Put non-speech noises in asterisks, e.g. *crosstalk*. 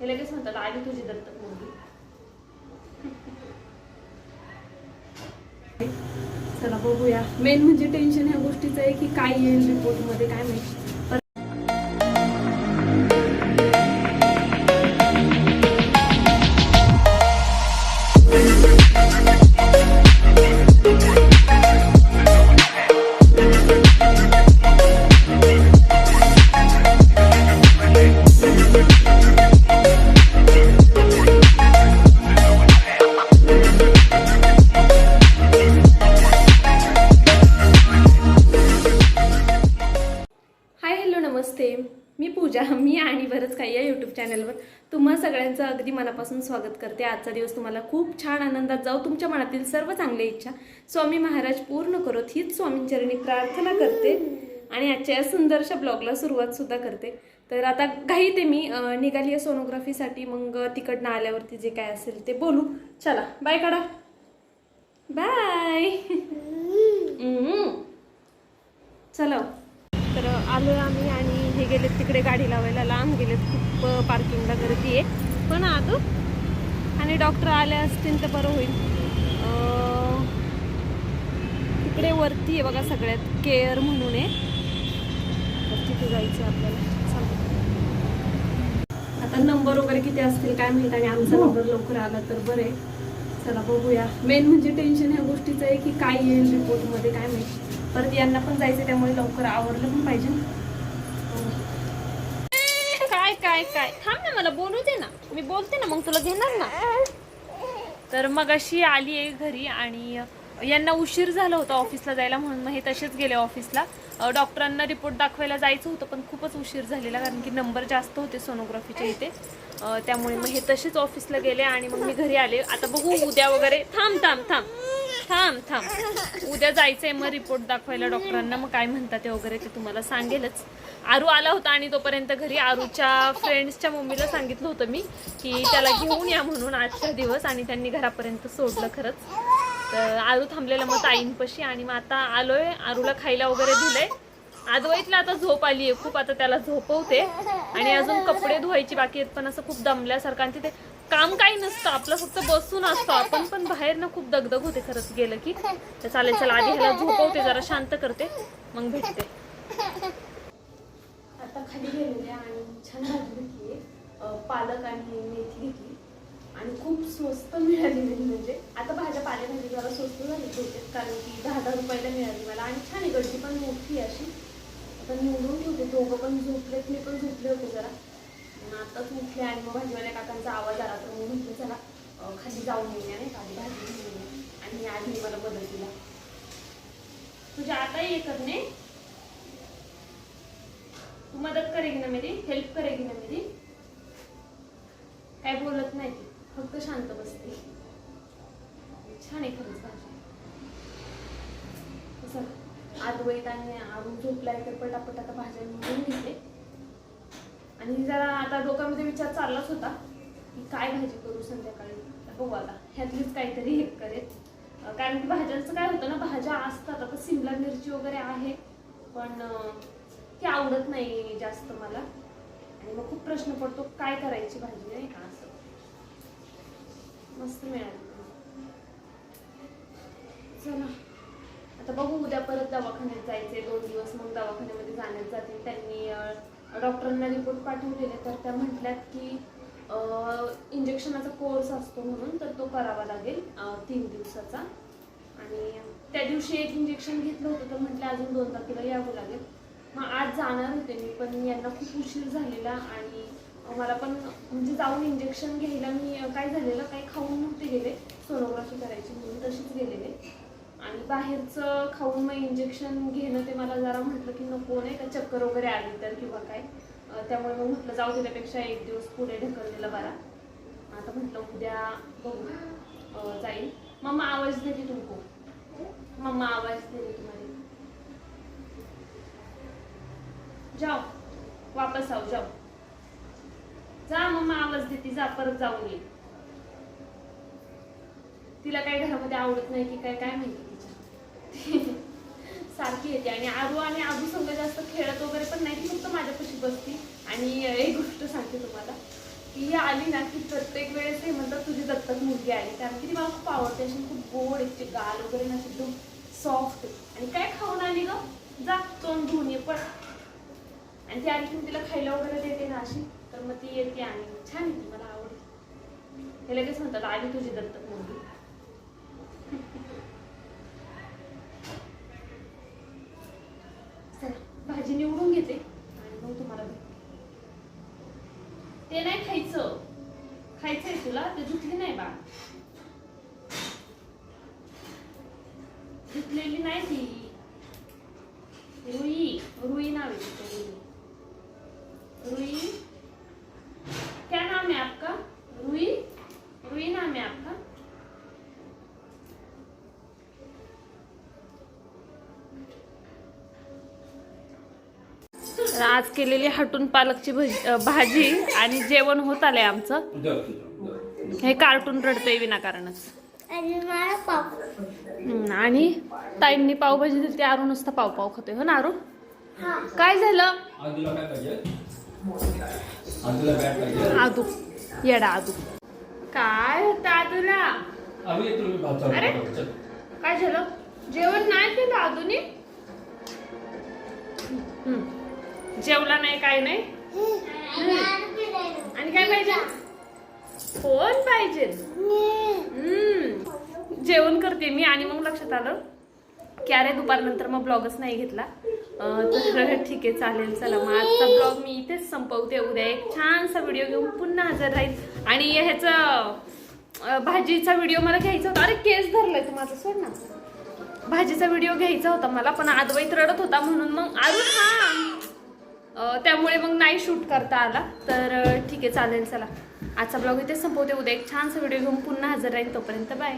हे लगेच म्हणतात आली तुझी दत्तक मुलगी. चला बघूया. मेन म्हणजे टेन्शन ह्या गोष्टीचं आहे की काय येईल रिपोर्टमध्ये काय माहिती. नमस्ते. मी पूजा मी आणि बरंच काही या यूट्यूब चॅनलवर तुम्हा सगळ्यांचं अगदी मनापासून स्वागत करते. आजचा दिवस तुम्हाला खूप छान आनंदात जाऊ तुमच्या मनातील सर्व चांगल्या इच्छा. स्वामी महाराज पूर्ण करोत हीच स्वामींचरणी प्रार्थना करते आणि आजच्या या सुंदरशा ब्लॉगला सुरुवात सुद्धा करते. तर आता घाई ते मी निघाली आहे सोनोग्राफीसाठी मग तिकडनं आल्यावरती जे काय असेल ते बोलू. चला बाय काढा. बाय *laughs* चला तर आलो आम्ही आणि हे गेलेत तिकडे गाडी लावायला लांब गेलेत खूप पार्किंगला गर्दी आहे. पण आतो आणि डॉक्टर आले असतील तर बरं होईल. तिकडे वरती आहे बघा सगळ्यात केअर म्हणून आहे. तर तिथे जायचं आहे आपल्याला. आता नंबर वगैरे किती असतील काय माहीत आणि आमचा नंबर लवकर आला तर बरं आहे. चला बघूया. मेन म्हणजे टेन्शन ह्या गोष्टीचं आहे की काय येईल रिपोर्टमध्ये काय माहिती. परत यांना पण जायचं त्यामुळे लवकर आवरलं पण पाहिजे. ना. काय काय? थांब ना मला बोलू दे ना. मी बोलते ना मग तुला घेणार ना. तर मग अशी आली आहे घरी आणि यांना उशीर झाला होता ऑफिसला जायला म्हणून. मग हे तसेच गेले ऑफिसला. डॉक्टरांना रिपोर्ट दाखवायला जायचं होतं पण खूपच उशीर झालेला कारण की नंबर जास्त होते सोनोग्राफीच्या इथे. त्यामुळे मग हे तसेच ऑफिसला गेले आणि मग मी घरी आले. आता बघू उद्या वगैरे. थांब थांब थांब. थांब थांब. उद्या जायचंय मग रिपोर्ट दाखवायला डॉक्टरांना. मग काय म्हणतात ते वगैरे ते तुम्हाला सांगेलच. आरू आला होता आणि तोपर्यंत घरी आरूच्या फ्रेंड्सच्या मम्मीला सांगितलं होतं मी की त्याला घेऊन या म्हणून आजचा दिवस आणि त्यांनी घरापर्यंत सोडलं खरंच. तर आरू थांबलेलं मग ताईंपाशी आणि मग आता आलोय आरूला खायला वगैरे दिलंय. आदवाईतला आता झोप आली आहे खूप आता त्याला झोपवते. आणि अजून कपडे धुवायची बाकी आहेत पण असं खूप दमल्यासारखं आणि तिथे काम काही नसतं आपलं फक्त बसून असतो आपण पण बाहेर ना खूप दगदग होते खरंच गेलं की. तर चालेल चला आधी ह्याला झोपवते जरा शांत करते मग भेटते. आता खाली गेलेले आणि छान भाजी घेतली पालक आणि मेथी घेतली. आणि खूप स्वस्त मिळाली म्हणजे. आता भाज्या पालेभाजी जरा स्वस्त झाली होते कारण की दहा दहा रुपयाला मिळाली मला. आणि छान आहे गड्डी पण मोठी आहे अशी. आता निवडून ठेवते. दोघं पण झोपलेत मी पण झोपले होते जरा. आताच उठले आणि मग भाजीवाल्या काकांचा आवाज आला तर मग म्हटलं चला खाली जाऊन येऊया नाही का? भाजी घेऊन आणि आधी मला बदल दिला. तुझ्या आताही ये करणे तू मदत करेगी ना मेरी? हेल्प करेगी ना मेरी? काय बोलत नाही ती. फक्त शांत बसते. छान आहे खरंच भाजी कसं आदवैत आणि आरू झोपलाय तर पटापट आता भाज्या निघून घेते. आणि जरा आता डोक्यामध्ये विचार चाललाच होता की काय भाजी करू संध्याकाळी. तर बघू आता. ह्यातलीच काहीतरी हे करेल. कारण की भाज्यांचं काय होतं ना भाज्या असतात. आता सिमला मिरची वगैरे आहे. पण ती आवडत नाही जास्त मला. आणि मग खूप प्रश्न पडतो काय करायची भाजी नाही का असं. मस्त मिळाली. चला. आता बघू उद्या परत दवाखान्यात जायचे दोन दिवस मग दवाखान्यामध्ये जाण्यात जातील. त्यांनी डॉक्टरांना रिपोर्ट पाठवलेले तर त्या म्हटल्यात की इंजेक्शनाचा कोर्स असतो म्हणून तर तो करावा लागेल तीन दिवसाचा. आणि त्या दिवशी एक इंजेक्शन घेतलं होतं तर म्हटलं अजून दोन तारखेला यावं लागेल. मग आज जाणार होते मी पण यांना खूप उशीर झालेला आणि मला पण म्हणजे जाऊन इंजेक्शन घ्यायला मी काय झालेलं काही खाऊन नव्हते गेले सोनोग्राफी करायची म्हणून तशीच गेलेले. आणि बाहेरचं खाऊन मग इंजेक्शन घेणं ते मला जरा म्हटलं की नको नाही का चक्कर वगैरे आली तर किंवा काय. त्यामुळे मग म्हटलं जाऊ दे एक दिवस पुढे ढकललेला बरा. आता म्हटलं उद्या बघू. जाईल. मम्मा आवाज देते तुमको. मम्मा आवाज देते तुम्हाला. जाओ वापस आओ जाओ जा मम्मा आवाज देते. जा परत जाऊन ये. तिला काय घरामध्ये आवडत नाही की काय काय माहिती तिच्या. *laughs* सारखी येते. आणि आरू आणि आबू संघ जास्त खेळत वगैरे पण नाही. ती फक्त माझ्यापाशी बसती. आणि एक गोष्ट सांगते तुम्हाला. की ही आली ना की प्रत्येक वेळेस हे म्हणतात तुझी दत्तक मुलगी आली. कारण की ती मला खूप आवडते. अशी खूप गोड आहे गाल वगैरे ना एकदम सॉफ्ट आणि काय खाऊन आली ग? जा तोंड धुवून ये पण आणि ती आली तिला खायला वगैरे देते ना अशी तर मग ती येते आणि छान येते मला आवडते. हे लगेच म्हणतात आली तुझी दत्तक मुलगी. भाजी निवडून घेते आणि मग तुम्हाला ते नाही खायचं. खायचंय तुला ते धुतली नाही बा धुतलेली नाही ती. रुई रुई नावे रुई रुई क्या नाम है आपका रुई रुई नाम है आपका तर आज केलेली हटून पालकची भजी आणि जेवण होत आलंय आमचं. हे कार्टून रडतंय विनाकारणच. आणि मला पाव. हम्म, आणि ताईंनी पावभाजी दिली ती आरू नुसता पाव पाव खातोय. हो ना आरू? हा. काय झालं? आदूला काय पाहिजे? आदूला बॅट पाहिजे? आदू येडा आदू काय होतं आदूला अरे. काय झालं? जेवण नाही केलं आदूने हम्म. जेवला नाही काय नाही? आणि काय पाहिजे? फोन पाहिजे. हम्म. जेवण करते मी आणि मग लक्षात आलं की अरे दुपारनंतर मग ब्लॉगच नाही घेतला. तर ठीक आहे चालेल चला. मग आजचा ब्लॉग मी इथेच संपवते. उद्या एक छानसा व्हिडिओ घेऊन पुन्हा हजर राहील. आणि ह्याचा भाजीचा व्हिडिओ मला घ्यायचा होता. अरे केस धरलाय तू माझं सोड ना. भाजीचा व्हिडिओ घ्यायचा होता मला पण आदवाईत रडत होता म्हणून मग अरुण हा. त्यामुळे मग नाही शूट करता आला. तर ठीक आहे चालेल चला. आजचा ब्लॉग इथे संपवते. उद्या एक छानसा व्हिडिओ घेऊन पुन्हा हजर राहील तोपर्यंत बाय.